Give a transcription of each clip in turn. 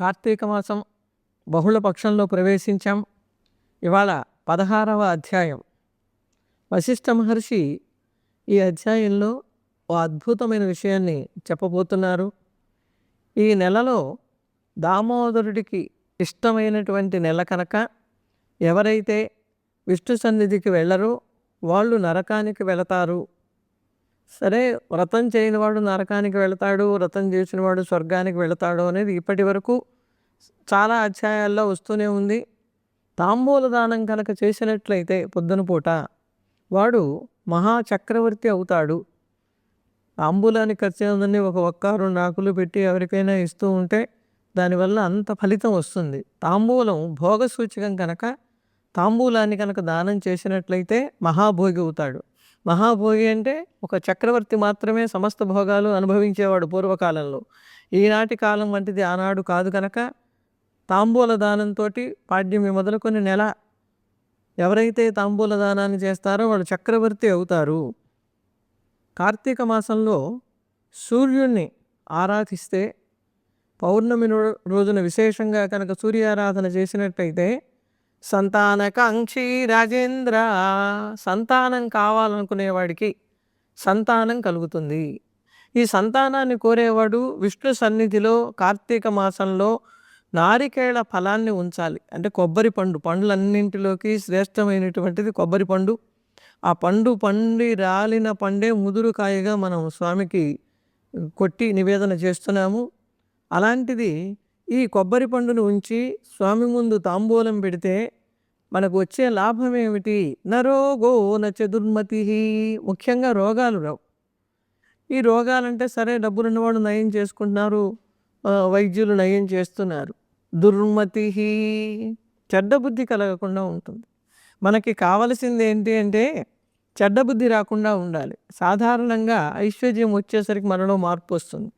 కార్తీక మాసం బహుళ పక్షంలో ప్రవేశించాం. ఇవాళ పదహారవ అధ్యాయం. వశిష్ఠ మహర్షి ఈ అధ్యాయంలో ఓ అద్భుతమైన విషయాన్ని చెప్పబోతున్నారు. ఈ నెలలో దామోదరుడికి ఇష్టమైనటువంటి నెల కనుక ఎవరైతే విష్ణు సన్నిధికి వెళ్ళరో వాళ్ళు నరకానికి వెళతారు. సరే వ్రతం చేయని వాడు నరకానికి వెళతాడు వ్రతం చేసిన వాడు స్వర్గానికి వెళతాడు అనేది ఇప్పటి వరకు చాలా అధ్యాయాల్లో వస్తూనే ఉంది. తాంబూల దానం కనుక చేసినట్లయితే పొద్దున పూట వాడు మహాచక్రవర్తి అవుతాడు. తాంబూలానికి ఖర్చు ఒక ఒక్క రెండు ఆకులు పెట్టి ఎవరికైనా ఇస్తూ ఉంటే దానివల్ల అంత ఫలితం వస్తుంది. తాంబూలం భోగ సూచకం కనుక తాంబూలాన్ని కనుక దానం చేసినట్లయితే మహాభోగి అవుతాడు. మహాభోగి అంటే ఒక చక్రవర్తి మాత్రమే సమస్త భోగాలు అనుభవించేవాడు పూర్వకాలంలో. ఈనాటి కాలం వంటిది ఆనాడు కాదు కనుక తాంబూల దానంతో పాడ్యమి మొదలుకొని నెల ఎవరైతే తాంబూల దానాన్ని చేస్తారో వాళ్ళు చక్రవర్తి అవుతారు. కార్తీక మాసంలో సూర్యుణ్ణి ఆరాధిస్తే పౌర్ణమి రోజున విశేషంగా కనుక సూర్యారాధన చేసినట్టయితే సంతానకాంక్షి రాజేంద్ర సంతానం కావాలనుకునేవాడికి సంతానం కలుగుతుంది. ఈ సంతానాన్ని కోరేవాడు విష్ణు సన్నిధిలో కార్తీక మాసంలో నారికేళ ఫలాన్ని ఉంచాలి. అంటే కొబ్బరి పండు పండ్లన్నింటిలోకి శ్రేష్టమైనటువంటిది కొబ్బరి పండు. ఆ పండు పండి రాలిన పండే ముదురు కాయగా మనం స్వామికి కొట్టి నివేదన చేస్తున్నాము. అలాంటిది ఈ కొబ్బరి పండును ఉంచి స్వామి ముందు తాంబూలం పెడితే మనకు వచ్చే లాభం ఏమిటి నరోగో న చతుర్మతి. ముఖ్యంగా రోగాలు రావు. ఈ రోగాలంటే సరే డబ్బులున్నవాడు నయం చేసుకుంటున్నారు. వైద్యులు నయం చేస్తున్నారు. దుర్మతి. చెడ్డ బుద్ధి కలగకుండా ఉంటుంది. మనకి కావలసింది ఏంటి అంటే చెడ్డ బుద్ధి రాకుండా ఉండాలి. సాధారణంగా ఐశ్వర్యం వచ్చేసరికి మనలో మార్పు వస్తుంది.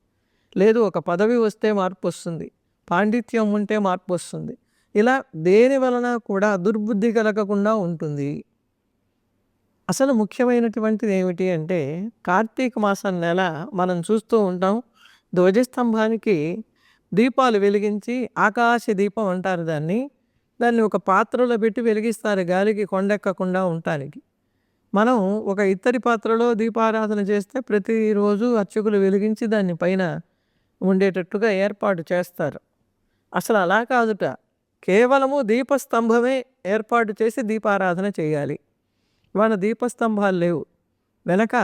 లేదు ఒక పదవి వస్తే మార్పు వస్తుంది. పాండిత్యం ఉంటే మార్పు వస్తుంది. ఇలా దేని వలన కూడా దుర్బుద్ధి కలగకుండా ఉంటుంది. అసలు ముఖ్యమైనటువంటిది ఏమిటి అంటే కార్తీక మాసం నెల మనం చూస్తూ ఉంటాం. ధ్వజస్తంభానికి దీపాలు వెలిగించి ఆకాశ దీపం అంటారు దాన్ని. దాన్ని ఒక పాత్రలో పెట్టి వెలిగిస్తారు గాలికి కొండెక్కకుండా ఉండటానికి. మనం ఒక ఇత్తడి పాత్రలో దీపారాధన చేస్తే ప్రతిరోజు అర్చకులు వెలిగించి దాన్ని పైన ఉండేటట్టుగా ఏర్పాటు చేస్తారు. అసలు అలా కాదుట. కేవలము దీపస్తంభమే ఏర్పాటు చేసి దీపారాధన చేయాలి. వాళ్ళ దీపస్తంభాలు లేవు. వెనక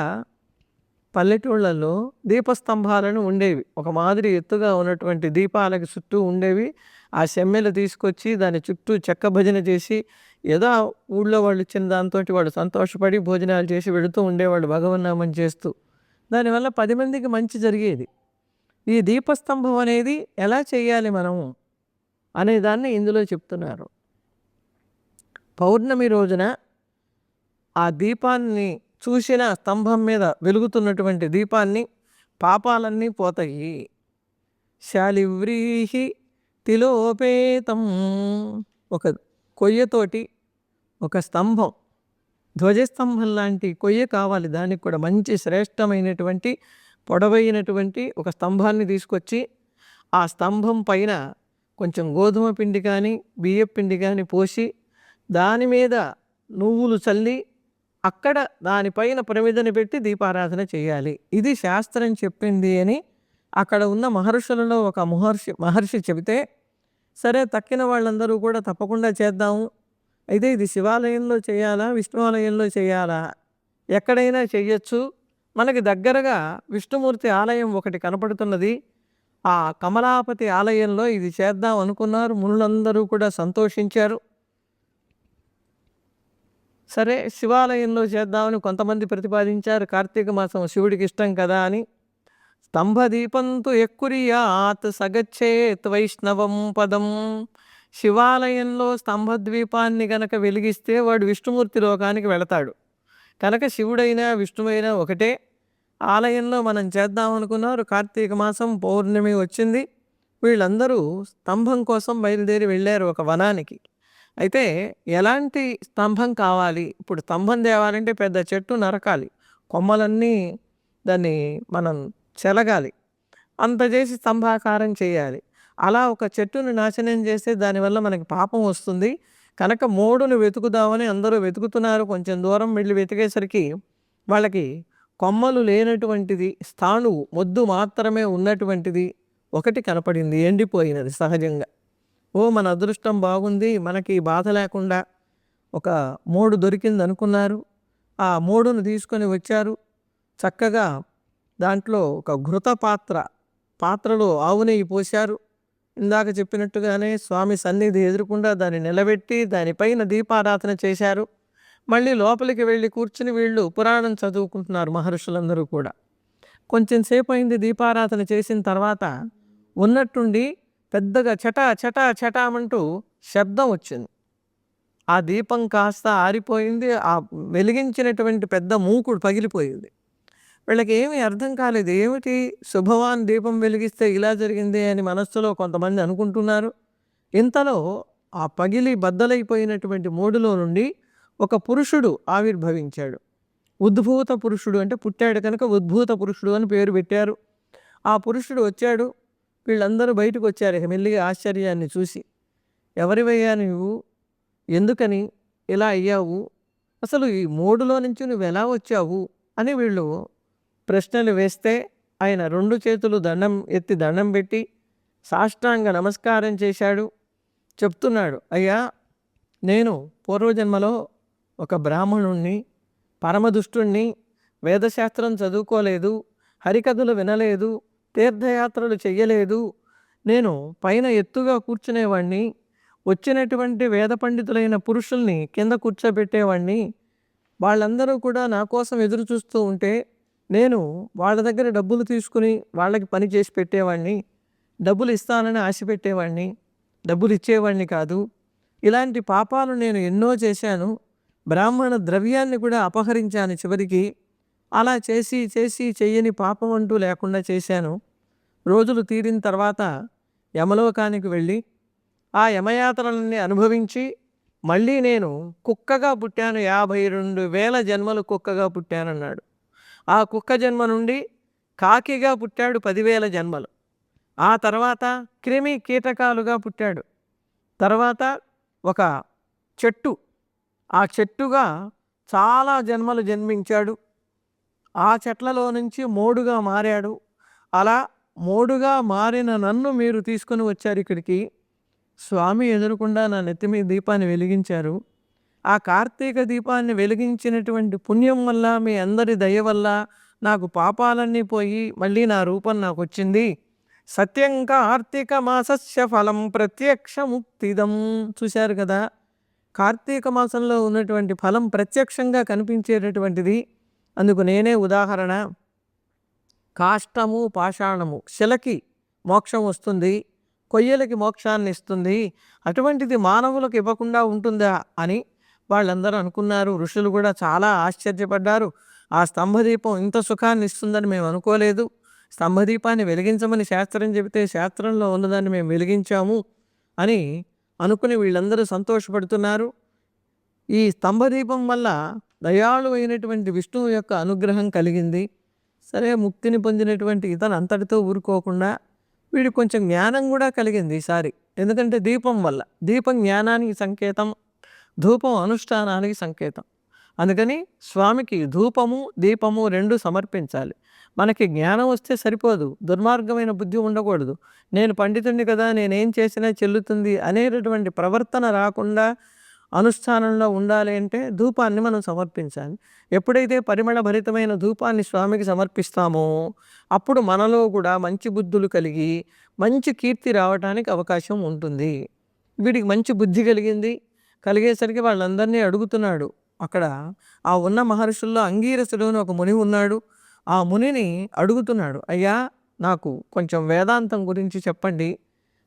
పల్లెటూళ్ళలో దీపస్తంభాలను ఉండేవి. ఒక మాదిరి ఎత్తుగా ఉన్నటువంటి దీపాలకి చుట్టూ ఉండేవి. ఆ సెమ్మెలు తీసుకొచ్చి దాని చుట్టూ చెక్క భజన చేసి ఏదో ఊళ్ళో వాళ్ళు ఇచ్చిన దాంతో వాళ్ళు సంతోషపడి భోజనాలు చేసి వెళుతూ ఉండేవాళ్ళు భగవన్నామని చేస్తూ. దానివల్ల పది మందికి మంచి జరిగేది. ఈ దీపస్తంభం అనేది ఎలా చేయాలి మనము అనే దాన్ని ఇందులో చెప్తున్నారు. పౌర్ణమి రోజున ఆ దీపాన్ని చూసిన స్తంభం మీద వెలుగుతున్నటువంటి దీపాన్ని పాపాలన్నీ పోతాయి. శాలివ్రీహి తిలోపేతం. ఒక కొయ్యతోటి ఒక స్తంభం. ధ్వజస్తంభం లాంటి కొయ్య కావాలి. దానికి కూడా మంచి శ్రేష్టమైనటువంటి పొడవైనటువంటి ఒక స్తంభాన్ని తీసుకొచ్చి ఆ స్తంభం పైన కొంచెం గోధుమ పిండి కానీ బియ్య పిండి కానీ పోసి దాని మీద నువ్వులు చల్లి అక్కడ దానిపైన ప్రమిదని పెట్టి దీపారాధన చేయాలి. ఇది శాస్త్రం చెప్పింది అని అక్కడ ఉన్న మహర్షులలో ఒక మహర్షి మహర్షి చెబితే సరే తక్కిన వాళ్ళందరూ కూడా తప్పకుండా చేద్దాము. అయితే ఇది శివాలయంలో చేయాలా? విష్ణువాలయంలో చేయాలా? ఎక్కడైనా చేయొచ్చు. మనకి దగ్గరగా విష్ణుమూర్తి ఆలయం ఒకటి కనపడుతున్నది. ఆ కమలాపతి ఆలయంలో ఇది చేద్దాం అనుకున్నారు. మునులందరూ కూడా సంతోషించారు. సరే శివాలయంలో చేద్దామని కొంతమంది ప్రతిపాదించారు. కార్తీక మాసం శివుడికి ఇష్టం కదా అని. స్తంభ దీపంతో ఎక్కురియా ఎక్కురియాత్ సగచ్చేత్ వైష్ణవం పదం. శివాలయంలో స్తంభద్వీపాన్ని గనక వెలిగిస్తే వాడు విష్ణుమూర్తి లోకానికి వెళతాడు. కనుక శివుడైనా విష్ణువైనా ఒకటే. ఆలయంలో మనం చేద్దాం అనుకున్నారు. కార్తీక మాసం పౌర్ణమి వచ్చింది. వీళ్ళందరూ స్తంభం కోసం బయలుదేరి వెళ్ళారు ఒక వనానికి. అయితే ఎలాంటి స్తంభం కావాలి? ఇప్పుడు స్తంభం తేవాలంటే పెద్ద చెట్టు నరకాలి. కొమ్మలన్నీ దాన్ని మనం చెలగాలి. అంత చేసి స్తంభాకారం చేయాలి. అలా ఒక చెట్టుని నాశనం చేస్తే దానివల్ల మనకి పాపం వస్తుంది. కనుక మూడును వెతుకుదామని అందరూ వెతుకుతున్నారు. కొంచెం దూరం వెళ్ళి వెతికేసరికి వాళ్ళకి కొమ్మలు లేనటువంటిది స్థాణువు మొద్దు మాత్రమే ఉన్నటువంటిది ఒకటి కనపడింది ఎండిపోయినది సహజంగా. ఓ మన అదృష్టం బాగుంది మనకి బాధ లేకుండా ఒక మూడు దొరికింది అనుకున్నారు ఆ మోడును తీసుకొని వచ్చారు. చక్కగా దాంట్లో ఒక ఘృత పాత్ర పాత్రలో ఆవు నెయ్యి పోశారు. ఇందాక చెప్పినట్టుగానే స్వామి సన్నిధి ఎదురుకుండా దాన్ని నిలబెట్టి దానిపైన దీపారాధన చేశారు. మళ్ళీ లోపలికి వెళ్ళి కూర్చుని వీళ్ళు పురాణం చదువుకుంటున్నారు మహర్షులందరూ కూడా. కొంచెం సేపు అయింది దీపారాధన చేసిన తర్వాత ఉన్నట్టుండి పెద్దగా చటా చటా చటామంటూ శబ్దం వచ్చింది. ఆ దీపం కాస్త ఆరిపోయింది ఆ వెలిగించినటువంటి పెద్ద మూకుడు పగిలిపోయింది. వీళ్ళకి ఏమీ అర్థం కాలేదు ఏమిటి శుభవాన్ దీపం వెలిగిస్తే ఇలా జరిగింది అని మనస్సులో కొంతమంది అనుకుంటున్నారు. ఇంతలో ఆ పగిలి బద్దలైపోయినటువంటి మూడులో నుండి ఒక పురుషుడు ఆవిర్భవించాడు. ఉద్భూత పురుషుడు అంటే పుట్టాడు కనుక ఉద్భూత పురుషుడు అని పేరు పెట్టారు. ఆ పురుషుడు వచ్చాడు వీళ్ళందరూ బయటకు వచ్చారు. ఇక మెల్లిగా ఆశ్చర్యాన్ని చూసి ఎవరివయ్యా నువ్వు ఎందుకని ఇలా అయ్యావు? అసలు ఈ మూడులో నుంచి నువ్వు ఎలా వచ్చావు? అని వీళ్ళు ప్రశ్నలు వేస్తే ఆయన రెండు చేతులు దండం ఎత్తి దండం పెట్టి సాష్టాంగ నమస్కారం చేశాడు. చెప్తున్నాడు అయ్యా నేను పూర్వజన్మలో ఒక బ్రాహ్మణుణ్ణి పరమదుష్టుణ్ణి వేదశాస్త్రం చదువుకోలేదు హరికథలు వినలేదు తీర్థయాత్రలు చెయ్యలేదు. నేను పైన ఎత్తుగా కూర్చునేవాడిని వచ్చినటువంటి వేద పండితులైన పురుషుల్ని కింద కూర్చోబెట్టేవాడిని వాళ్ళందరూ కూడా నా కోసం ఎదురు చూస్తూ ఉంటే నేను వాళ్ళ దగ్గర డబ్బులు తీసుకుని వాళ్ళకి పని చేసి పెట్టేవాడిని డబ్బులు ఇస్తానని ఆశ పెట్టేవాడిని డబ్బులు ఇచ్చేవాడిని కాదు. ఇలాంటి పాపాలు నేను ఎన్నో చేశాను. బ్రాహ్మణ ద్రవ్యాన్ని కూడా అపహరించాను చివరికి. అలా చేసి చేసి చెయ్యని పాపం అంటూ లేకుండా చేశాను. రోజులు తీరిన తర్వాత యమలోకానికి వెళ్ళి ఆ యమయాత్రలన్నీ అనుభవించి మళ్ళీ నేను కుక్కగా పుట్టాను. యాభై రెండు వేల జన్మలు కుక్కగా పుట్టానన్నాడు. ఆ కుక్క జన్మ నుండి కాకిగా పుట్టాడు పదివేల జన్మలు. ఆ తర్వాత క్రిమి కీటకాలుగా పుట్టాడు. తర్వాత ఒక చెట్టు. ఆ చెట్టుగా చాలా జన్మలు జన్మించాడు. ఆ చెట్లలో నుంచి మోడుగా మారాడు. అలా మోడుగా మారిన నన్ను మీరు తీసుకొని వచ్చారు ఇక్కడికి. స్వామి ఎదురకుండా నా నెత్తిమీ దీపాన్ని వెలిగించారు. ఆ కార్తీక దీపాన్ని వెలిగించినటువంటి పుణ్యం వల్ల మీ అందరి దయ వల్ల నాకు పాపాలన్నీ పోయి మళ్ళీ నా రూపం నాకు వచ్చింది. సత్యం కార్తీక మాసస్య ఫలం ప్రత్యక్ష ముక్తిదం. చూశారు కదా? కార్తీక మాసంలో ఉన్నటువంటి ఫలం ప్రత్యక్షంగా కనిపించేటటువంటిది. అందుకు నేనే ఉదాహరణ. కాష్టము పాషాణము శిలకి మోక్షం వస్తుంది కొయ్యలకి మోక్షాన్ని ఇస్తుంది అటువంటిది మానవులకు ఇవ్వకుండా ఉంటుందా అని వాళ్ళందరూ అనుకున్నారు. ఋషులు కూడా చాలా ఆశ్చర్యపడ్డారు. ఆ స్తంభదీపం ఇంత సుఖాన్ని ఇస్తుందని మేము అనుకోలేదు. స్తంభదీపాన్ని వెలిగించమని శాస్త్రం చెబితే శాస్త్రంలో ఉన్నదాన్ని మేము వెలిగించాము అని అనుకుని వీళ్ళందరూ సంతోషపడుతున్నారు. ఈ స్తంభదీపం వల్ల దయాళు అయినటువంటి విష్ణువు యొక్క అనుగ్రహం కలిగింది. సరే ముక్తిని పొందినటువంటి ఇతను అంతటితో ఊరుకోకుండా వీడికి కొంచెం జ్ఞానం కూడా కలిగింది ఈసారి. ఎందుకంటే దీపం వల్ల దీపం జ్ఞానానికి సంకేతం ధూపం అనుష్ఠానానికి సంకేతం. అందుకని స్వామికి ధూపము దీపము రెండు సమర్పించాలి. మనకి జ్ఞానం వస్తే సరిపోదు దుర్మార్గమైన బుద్ధి ఉండకూడదు. నేను పండితుడిని కదా నేనేం చేసినా చెల్లుతుంది అనేటటువంటి ప్రవర్తన రాకుండా అనుష్ఠానంలో ఉండాలి అంటే ధూపాన్ని మనం సమర్పించాలి. ఎప్పుడైతే పరిమళ భరితమైన ధూపాన్ని స్వామికి సమర్పిస్తామో అప్పుడు మనలో కూడా మంచి బుద్ధులు కలిగి మంచి కీర్తి రావడానికి అవకాశం ఉంటుంది. వీడికి మంచి బుద్ధి కలిగింది. కలిగేసరికి వాళ్ళందరినీ అడుగుతున్నాడు. అక్కడ ఆ ఉన్న మహర్షుల్లో అంగీరసుడు అని ఒక ముని ఉన్నాడు. ఆ మునిని అడుగుతున్నాడు అయ్యా నాకు కొంచెం వేదాంతం గురించి చెప్పండి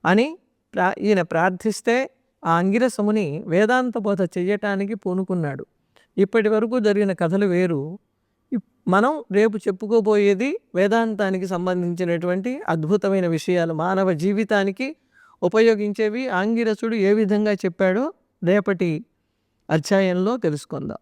అని ప్రా ఈయన ప్రార్థిస్తే ఆ అంగిరసముని వేదాంత బోధ చెయ్యటానికి పూనుకున్నాడు. ఇప్పటి వరకు జరిగిన కథలు వేరు. ఇప్- మనం రేపు చెప్పుకోబోయేది వేదాంతానికి సంబంధించినటువంటి అద్భుతమైన విషయాలు మానవ జీవితానికి ఉపయోగించేవి. ఆంగిరసుడు ఏ విధంగా చెప్పాడో రేపటి అధ్యాయంలో తెలుసుకుందాం.